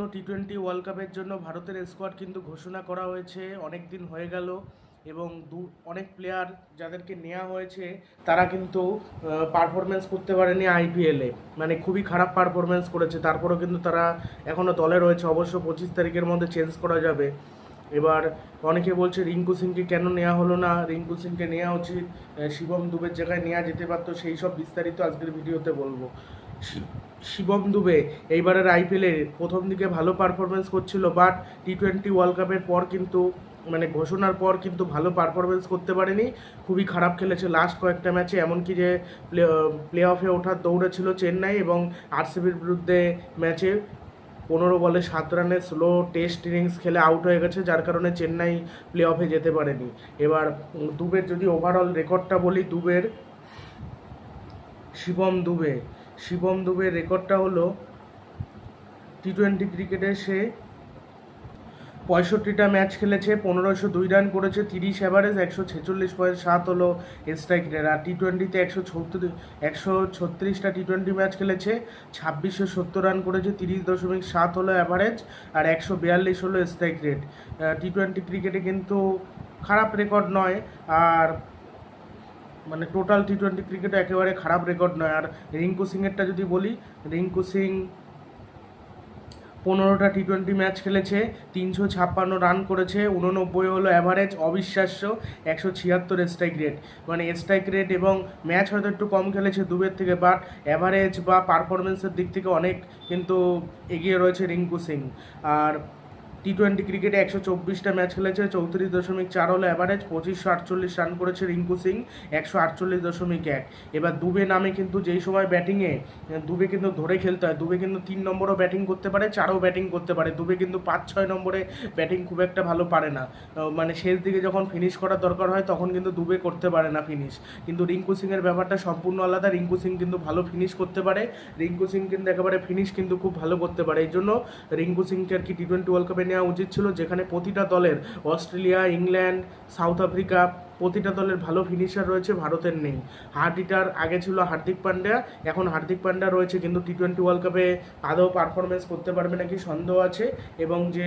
আসন্ন টি twenty world কাপের জন্য ভারতের স্কোয়াড কিন্তু ঘোষণা করা হয়েছে। অনেক দিন হয়ে গেল এবং দু, অনেক প্লেয়ার যাদেরকে নেওয়া হয়েছে, তারা কিন্তু পারফরমেন্স করতে পারেনি আইপিএলে মানে খুবই খারাপ পারফরমেন্স করেছে। তারপরেও কিন্তু তারা এখনও দলে রয়েছে। অবশ্য পঁচিশ তারিখের মধ্যে চেঞ্জ করা যাবে। এবার অনেকে বলছে রিঙ্কু সিংকে কেন নেওয়া হলো না? রিঙ্কু সিংকে নেওয়া উচিত। শিবম দুবের জায়গায় নেওয়া যেতে পারতো। সেই সব বিস্তারিত আজকের ভিডিওতে বলব। শিবম দুবে এইবারের আইপিএলে প্রথম দিকে ভালো পারফরমেন্স করছিল বাট টি টোয়েন্টি ওয়ার্ল্ড কাপের পর কিন্তু মানে ঘোষণার পর কিন্তু ভালো পারফরমেন্স করতে পারেনি। খুবই খারাপ খেলেছে লাস্ট কয়েকটা ম্যাচে এমনকি যে প্লে প্লে অফে ওঠার দৌড়ে ছিল চেন্নাই এবং আরসিবির বিরুদ্ধে ম্যাচে পনেরো বলে সাত রানে স্লো টেস্ট ইনিংস খেলে আউট হয়ে গেছে, যার কারণে চেন্নাই প্লে অফে যেতে পারেনি। এবার দুবের যদি ওভারঅল রেকর্ডটা বলি, দুবের শিবম দুবে শিবম দুবের রেকর্ডটা হলো টি টোয়েন্টি ক্রিকেটে সে পঁয়ষট্টিটা ম্যাচ খেলেছে, পনেরোশো দুই রান করেছে, তিরিশ অ্যাভারেজ একশো ছেচল্লিশ পয়েন্ট সাত হলো স্ট্রাইক রেট আর টি টোয়েন্টিতে একশো ছত্রিশ একশো ছত্রিশটা টি টোয়েন্টি ম্যাচ খেলেছে, ছাব্বিশশো সত্তর রান করেছে, তিরিশ দশমিক সাত হলো অ্যাভারেজ আর একশো বিয়াল্লিশ হলো স্ট্রাইক রেট টি টোয়েন্টি ক্রিকেটে কিন্তু খারাপ রেকর্ড নয়, আর মানে টোটাল টি টোয়েন্টি ক্রিকেটে একেবারে খারাপ রেকর্ড নয়। আর রিঙ্কু সিংয়েরটা যদি বলি, রিঙ্কু সিং পনেরোটা টি টোয়েন্টি ম্যাচ খেলেছে, তিনশো ছাপ্পান্ন রান করেছে, উননব্বই হলো অ্যাভারেজ অবিশ্বাস্য, একশো ছিয়াত্তর স্ট্রাইক রেট মানে স্ট্রাইক রেট এবং ম্যাচ হয়তো একটু কম খেলেছে দুবের থেকে বাট অ্যাভারেজ বা পারফরমেন্সের দিক থেকে অনেক কিন্তু এগিয়ে রয়েছে রিঙ্কু সিং। আর টি টোয়েন্টি ক্রিকেটে একশো চব্বিশটা ম্যাচ খেলেছে, চৌত্রিশ দশমিক চার হলো অ্যাভারেজ পঁচিশশো আটচল্লিশ রান করেছে রিঙ্কু সিং, একশো আটচল্লিশ দশমিক এক। এবার দুবে নামে কিন্তু যেই সময় ব্যাটিংয়ে দুবে কিন্তু ধরে খেলতে হয়, দুবে কিন্তু তিন নম্বরও ব্যাটিং করতে পারে, চারও ব্যাটিং করতে পারে, দুবে কিন্তু পাঁচ ছয় নম্বরে ব্যাটিং খুব একটা ভালো পারে না। মানে শেষ দিকে যখন ফিনিশ করার দরকার হয়, তখন কিন্তু দুবে করতে পারে না ফিনিশ কিন্তু রিঙ্কু সিংয়ের ব্যাপারটা সম্পূর্ণ আলাদা, রিঙ্কু সিং কিন্তু ভালো ফিনিশ করতে পারে, রিঙ্কু সিং কিন্তু একেবারে ফিনিশ কিন্তু খুব ভালো করতে পারে। এই জন্য রিঙ্কু সিংকে আর কি টি টোয়েন্টি ওয়ার্ল্ড কাপে নেওয়া উচিত ছিল যেখানে প্রতিটা দলের অস্ট্রেলিয়া ইংল্যান্ড সাউথ আফ্রিকা প্রতিটা দলের ভালো ফিনিশার রয়েছে, ভারতের নেই। হার্ডিটার আগে ছিল হার্দিক পান্ডিয়া, এখন হার্দিক পান্ডিয়া রয়েছে, কিন্তু টি টোয়েন্টি ওয়ার্ল্ড কাপে আদৌ পারফরমেন্স করতে পারবে নাকি সন্দেহ আছে, এবং যে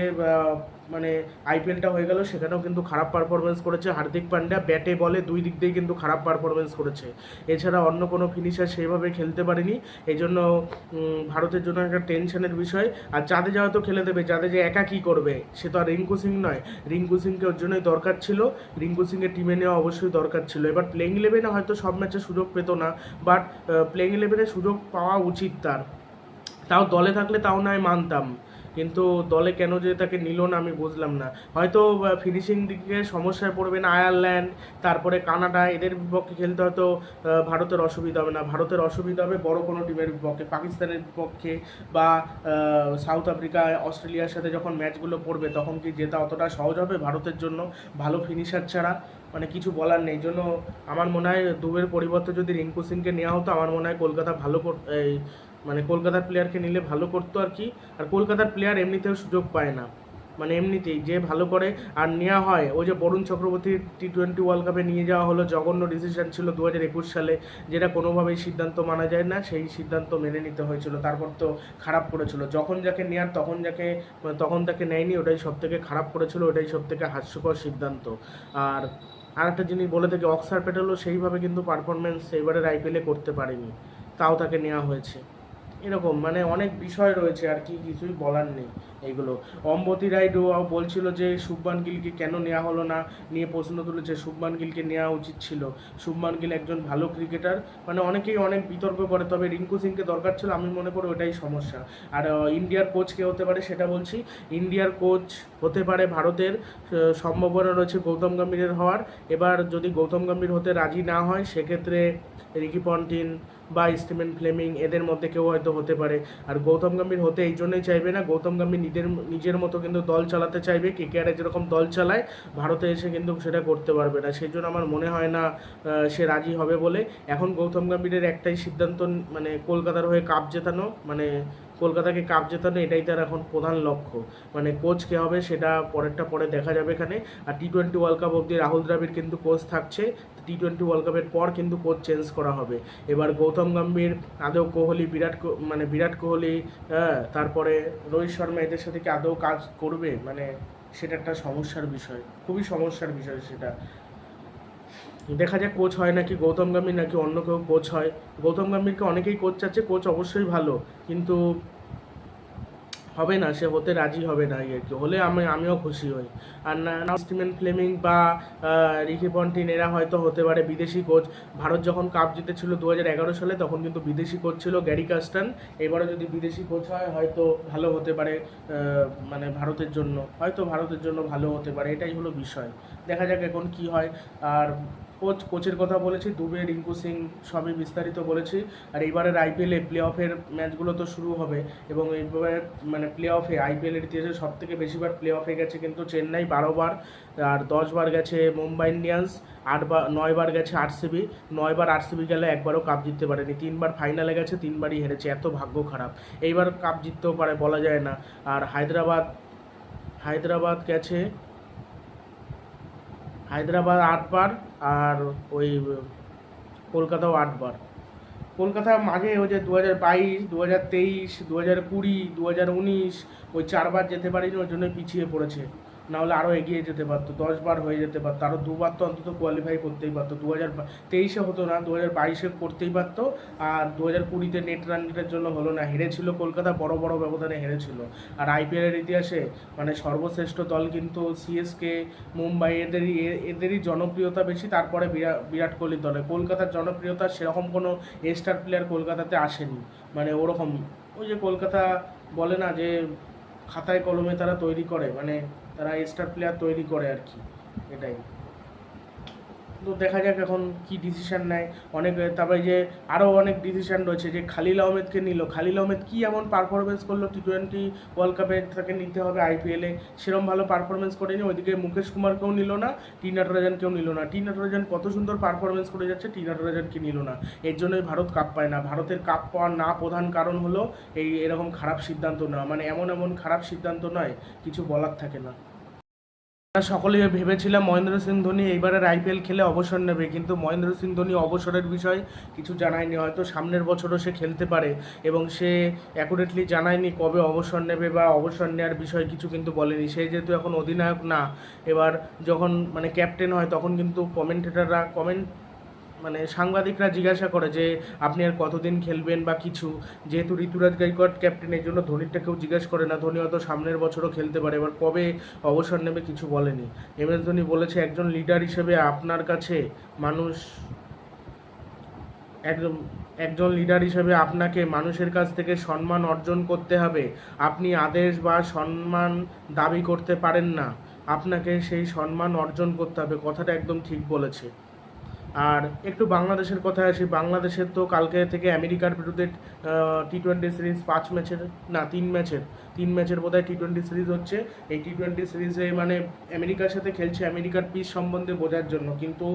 মানে আইপিএলটা হয়ে গেল, সেখানেও কিন্তু খারাপ পারফরমেন্স করেছে হার্দিক পান্ডিয়া। ব্যাটে বলে দুই দিক দিয়েই কিন্তু খারাপ পারফরমেন্স করেছে। এছাড়া অন্য কোনো ফিনিশার সেইভাবে খেলতে পারেনি। এই জন্য ভারতের জন্য একটা টেনশনের বিষয়। আর জাদেজা হয়তো খেলে দেবে, চাঁদে যে একা কী করবে, সে তো আর রিঙ্কু সিং নয়। রিঙ্কু সিংকে ওর জন্যই দরকার ছিল। রিঙ্কু সিংয়ের টিমে নেওয়া অবশ্যই দরকার ছিল। এবার প্লেইং ইলেভেনে হয়তো সব ম্যাচে সুযোগ পেত না বাট প্লেইং ইলেভেনে সুযোগ পাওয়া উচিত তার। তাও দলে থাকলে তাও নয় মানতাম, কিন্তু দলে কেন যে তাকে নিল না আমি বুঝলাম না। হয়তো ফিনিশিং দিকে সমস্যায় পড়বে না আয়ারল্যান্ড, তারপরে কানাডা, এদের বিপক্ষে খেলতে হয়তো ভারতের অসুবিধা হবে না। ভারতের অসুবিধা হবে বড় কোনো টিমের বিপক্ষে, পাকিস্তানের বিপক্ষে বা সাউথ আফ্রিকা অস্ট্রেলিয়ার সাথে যখন ম্যাচগুলো পড়বে, তখন কি জেতা অতটা সহজ হবে ভারতের জন্য? ভালো ফিনিশার ছাড়া। মানে কিছু বলার নেই। জন্য আমার মনে হয় দুবের পরিবর্তে যদি রিঙ্কু সিংকে নেওয়া হতো, আমার মনে হয় কলকাতা ভালো কর- এই মানে কলকাতার প্লেয়ারকে নিলে ভালো করতো আর কি। আর কলকাতার প্লেয়ার এমনিতেও সুযোগ পায় না। মানে এমনিতেই যে ভালো করে আর নেওয়া হয়, ওই যে Varun Chakravarthy T twenty world কাপে নিয়ে যাওয়া হলো, জঘন্য ডিসিশন ছিল দু হাজার একুশ সালে, যেটা কোনোভাবেই সিদ্ধান্ত মানা যায় না, সেই সিদ্ধান্ত মেনে নিতে হয়েছিল। তারপর তো খারাপ করেছিল। যখন যাকে নেয়ার, তখন যাকে, তখন তাকে নেয়নি, ওটাই সব থেকে খারাপ করেছিল, ওটাই সব থেকে হাস্যকর সিদ্ধান্ত। আর আর একটা জিনিস বলে থেকে, অক্সার প্যাটেলও সেইভাবে কিন্তু পারফরমেন্স এবারের আইপিএলে করতে পারেনি। তাও তাকে নেওয়া হয়েছে। এরকম মানে অনেক বিষয় রয়েছে আর কি, কিছুই বলার নেই এইগুলো অম্বতী রাইডও বলছিল যে শুভমান গিলকে কেন নেওয়া হলো না, নিয়ে প্রশ্ন তুলেছে শুভমান গিলকে নেওয়া উচিত ছিল। শুভমান গিল একজন ভালো ক্রিকেটার মানে অনেকেই অনেক বিতর্ক করে, তবে রিঙ্কু সিংকে দরকার ছিল, আমি মনে করি ওটাই সমস্যা। আর ইন্ডিয়ার কোচ কে হতে পারে সেটা বলছি, ইন্ডিয়ার কোচ হতে পারে ভারতের সম্ভাবনা রয়েছে গৌতম গম্ভীরের হওয়ার। এবার যদি গৌতম গম্ভীর হতে রাজি না হয়, সেক্ষেত্রে রিকি পন্টিন বা স্টিমেন ফ্লেমিং এদের মধ্যে কেউ হয়তো হতে পারে। আর গৌতম গম্ভীর হতে এই জন্যই চাইবে না। গৌতম গম্ভীর নিজের নিজের মতো কিন্তু দল চালাতে চাইবে। কে কে আরে যেরকম দল চালায়, ভারতে এসে কিন্তু সেটা করতে পারবে না। সেই জন্য আমার মনে হয় না সে রাজি হবে বলে। এখন গৌতম গম্ভীরের একটাই সিদ্ধান্ত মানে কলকাতার হয়ে কাপ জেতানো মানে কলকাতাকে কাপ জেতানো এটাই তার এখন প্রধান লক্ষ্য। মানে কোচ কে হবে সেটা পরেরটা পরে দেখা যাবে এখানে। আর টি টোয়েন্টি ওয়ার্ল্ড কাপ অবধি রাহুল দ্রাবিড় কিন্তু কোচ থাকছে। টি টোয়েন্টি ওয়ার্ল্ড কাপের পর কিন্তু কোচ চেঞ্জ করা হবে। এবার গৌতম গম্ভীর, আদৌ কোহলি, বিরাট মানে বিরাট কোহলি হ্যাঁ তারপরে রোহিত শর্মা এদের সাথে কি আদৌ কাজ করবে? মানে সেটা একটা সমস্যার বিষয়। খুবই সমস্যার বিষয় সেটা। দেখা যাক কোচ হয় নাকি গৌতম গম্ভীর নাকি অন্য কেউ কোচ হয়। গৌতম গম্ভীরকে অনেকেই কোচ চাচ্ছে কোচ অবশ্যই ভালো, কিন্তু হবে না, সে হতে রাজি হবে না আর কি হলে আমি, আমিও খুশি হই। আর না স্টিমেন ফ্লেমিং বা রিকি পন্টিন এরা হয়তো হতে পারে বিদেশি কোচ ভারত যখন কাপ জিতেছিল দু হাজার এগারো সালে, তখন কিন্তু বিদেশি কোচ ছিল গ্যারি কাস্টান এবারে যদি বিদেশি কোচ হয়, হয়তো ভালো হতে পারে মানে ভারতের জন্য। হয়তো ভারতের জন্য ভালো হতে পারে, এটাই হলো বিষয়। দেখা যাক এখন কি হয়। আর কোচ, কোচের কথা বলেছি, দুবে, রিঙ্কু সিং সবই বিস্তারিত বলেছি। আর এইবারের আইপিএলে প্লে অফের ম্যাচগুলো তো শুরু হবে এবং এইবারে মানে প্লে অফে আইপিএলের ইতিহাসে সব থেকে বেশিবার প্লে অফে গেছে কিন্তু চেন্নাই বারোবার, আর দশবার গেছে মুম্বাই ইন্ডিয়ান্স, আটবার, নয়বার গেছে আরসিবি, নয়বার আরসিবি গেলে একবারও কাপ জিততে পারেনি। তিনবার ফাইনালে গেছে, তিনবারই হেরেছে, এত ভাগ্য খারাপ। এইবার কাপ জিততেও পারে, বলা যায় না। আর হায়দ্রাবাদ হায়দ্রাবাদ গেছে হায়দ্রাবাদ আটবার আর ওই কলকাতাও আটবার কলকাতা মাঝে ওই যে দু হাজার বাইশ দু হাজার তেইশ দু হাজার কুড়ি দু হাজার উনিশ, ওই চারবার যেতে পারিনি, ওই জন্য পিছিয়ে পড়েছে। নাহলে আরও এগিয়ে যেতে পারতো দশবার হয়ে যেতে পারতো আরও দুবার তো অন্তত কোয়ালিফাই করতেই পারতো, দু হাজার তেইশে হতো না, দু হাজার বাইশে করতেই পারতো, আর দু হাজার কুড়িতে নেট রানগেটের জন্য হলো না, হেরেছিল কলকাতা, বড় বড় ব্যবধানে হেরেছিল, আর আইপিএলের ইতিহাসে মানে সর্বশ্রেষ্ঠ দল কিন্তু সিএসকে মুম্বাই, এদেরই এদেরই জনপ্রিয়তা বেশি, তারপরে বিরা- বিরাট কোহলির দলে, কলকাতার জনপ্রিয়তা সেরকম কোনো স্টার প্লেয়ার কলকাতাতে আসেনি মানে ওরকম, ওই যে কলকাতা বলে না যে খাতায় কলমে তারা তৈরি করে মানে তারা স্টার প্লেয়ার তৈরি করে আর কি এটাই। তো দেখা যাক এখন কি ডিসিশন নেয়। অনেক, তারপরে যে আরও অনেক ডিসিশন রয়েছে যে খালিল আহমেদকে নিল। খালিল আহমেদ কি এমন পারফরমেন্স করল? টি টোয়েন্টি ওয়ার্ল্ড কাপে তাকে নিতে হবে আইপিএলে সেরকম ভালো পারফরমেন্স করেনি। ওইদিকে মুকেশ কুমারকেও নিল না, টি নটরাজনকেও নিল না। টি নটরাজন কত সুন্দর পারফরমেন্স করে যাচ্ছে, টি নটরাজনকে নিল না। এর জন্যই ভারত কাপ পায় না। ভারতের কাপ পাওয়ার না প্রধান কারণ হলো এই এরকম খারাপ সিদ্ধান্ত নেওয়া। মানে এমন এমন খারাপ সিদ্ধান্ত নয়, কিছু বলার থাকে না। সকলেই ভেবেছিলাম মহেন্দ্র সিং ধোনি এইবারের আইপিএল খেলে অবসর নেবে, কিন্তু মহেন্দ্র সিং ধোনি অবসরের বিষয়ে কিছু জানায়নি। হয়তো সামনের বছরও সে খেলতে পারে এবং সে অ্যাকুরেটলি জানায়নি কবে অবসর নেবে বা অবসর নেওয়ার বিষয়ে কিছু কিন্তু বলেনি। সে যেহেতু এখন অধিনায়ক না, এবার যখন মানে ক্যাপ্টেন হয় তখন কিন্তু কমেন্টেটাররা কমেন্ট মানে সাংবাদিকরা জিজ্ঞাসা করে যে, আপনি আর কতদিন খেলবেন বা কিছু? যেহেতু ঋতুরাজ গাইকোয়াড় ক্যাপ্টেন এই জন্য ধোনিরটা কেউ জিজ্ঞাসা করে না, ধোনি হয়তো সামনের বছরও খেলতে পারে। এবার কবে অবসর নেবে কিছু বলেনি। এম এস ধোনি বলেছে, একজন লিডার হিসেবে আপনার কাছে মানুষ, একদম, একজন লিডার হিসেবে আপনাকে মানুষের কাছ থেকে সম্মান অর্জন করতে হবে। আপনি আদেশ বা সম্মান দাবি করতে পারেন না। আপনাকে সেই সম্মান অর্জন করতে হবে। কথাটা একদম ঠিক বলেছে। আর একটু বাংলাদেশের কথায় আসি, বাংলাদেশের তো কালকে থেকে আমেরিকার বিরুদ্ধে টি টোয়েন্টি সিরিজ পাঁচ ম্যাচের, না, তিন ম্যাচের তিন ম্যাচের বোধহয় টি টোয়েন্টি সিরিজ হচ্ছে। এই টি টোয়েন্টি সিরিজে মানে আমেরিকার সাথে খেলছে আমেরিকার পিচ সম্বন্ধে বোঝার জন্য। কিন্তু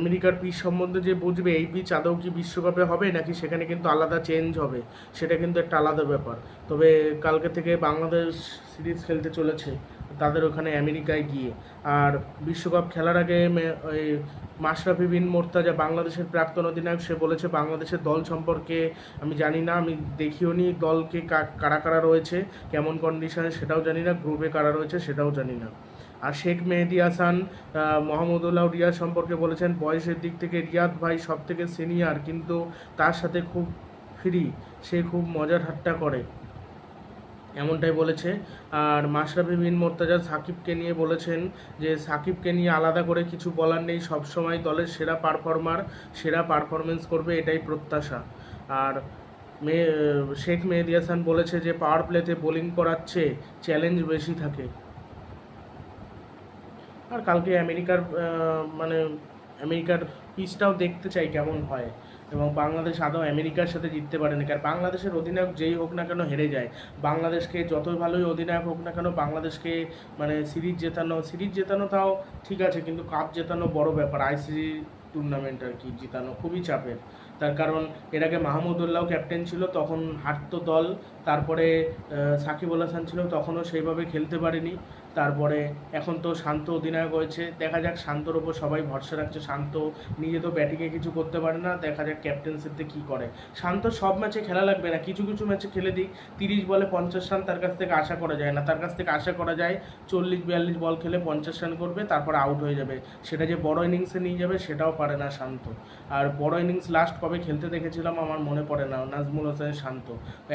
আমেরিকার পিচ সম্বন্ধে যে বুঝবে, এই পিচ আদৌ কি বিশ্বকাপে হবে, নাকি সেখানে কিন্তু আলাদা চেঞ্জ হবে, সেটা কিন্তু একটা আলাদা ব্যাপার। তবে কালকে থেকে বাংলাদেশ সিরিজ খেলতে চলেছে। তাদের ওখানে আমেরিকায় গিয়ে। আর বিশ্বকাপ খেলার আগে ওই মাশরাফি বিন মোর্তাজা বাংলাদেশের প্রাক্তন অধিনায়ক, সে বলেছে, বাংলাদেশের দল সম্পর্কে আমি জানি না, আমি দেখিও নি দলকে কারা কারা রয়েছে, কেমন কন্ডিশনে সেটাও জানি না গ্রুপে কারা রয়েছে সেটাও জানি না। আর শেখ মেহেদি হাসান মোহাম্মদুল্লাহ রিয়াদ সম্পর্কে বলেছেন, বয়সের দিক থেকে রিয়াদ ভাই সব থেকে সিনিয়র কিন্তু তার সাথে খুব ফ্রি সে খুব মজার ঠাট্টা করে। এমনটাই বলেছে। আর মাশরাফি বিন মোর্তাজা সাকিবকে নিয়ে বলেছেন যে, সাকিবকে নিয়ে আলাদা করে কিছু বলার নেই, সবসময় দলের সেরা পারফর্মার সেরা পারফরমেন্স করবে, এটাই প্রত্যাশা। আর মে, শেখ মেহেদি হাসান বলেছে যে পাওয়ার প্লেতে বোলিং করাচ্ছে চ্যালেঞ্জ বেশি থাকে। আর কালকে আমেরিকার মানে আমেরিকার পিচটাও দেখতে চাই কেমন হয় এবং বাংলাদেশ আদৌ আমেরিকার সাথে জিততে পারেনি। কারণ বাংলাদেশের অধিনায়ক যেই হোক না কেন হেরে যায়। বাংলাদেশকে যতই ভালোই অধিনায়ক হোক না কেন বাংলাদেশকে মানে সিরিজ জেতানো সিরিজ জেতানো তাও ঠিক আছে, কিন্তু কাপ জেতানো বড় ব্যাপার। আইসিসি টুর্নামেন্ট আর কি জেতানো খুবই চাপের। তার কারণ এর আগে মাহমুদুল্লাহ ক্যাপ্টেন ছিল, তখন হারতো দল। তারপরে সাকিব আল হাসান ছিল, তখনও সেইভাবে খেলতে পারেনি। তারপরে এখন তো শান্ত অধিনায়ক হয়েছে। দেখা যাক শান্তর ওপর সবাই ভরসা রাখছে। শান্ত নিজে তো ব্যাটিংয়ে কিছু করতে পারে না। দেখা যাক ক্যাপ্টেন্সিতে কী করে। শান্ত সব ম্যাচে খেলা লাগবে না। কিছু কিছু ম্যাচে খেলে দিক। তিরিশ বলে পঞ্চাশ রান তার কাছ থেকে আশা করা যায় না। তার কাছ থেকে আশা করা যায় চল্লিশ, বিয়াল্লিশ বল খেলে পঞ্চাশ রান করবে, তারপর আউট হয়ে যাবে। সেটা যে বড় ইনিংসে নিয়ে যাবে, সেটাও পারে না শান্ত। আর বড় ইনিংস লাস্ট কবে খেলতে দেখেছিলাম আমার মনে পড়ে না। নাজমুল হোসেন শান্ত।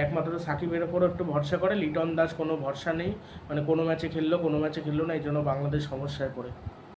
একমাত্র সাকিবের ওপরও একটু ভরসা করে। লিটন দাস কোনো ভরসা নেই। মানে কোনো ম্যাচে খেললো কোনো ম্যাচে খেললো না এই জন্য বাংলাদেশ সমস্যায় পড়ে।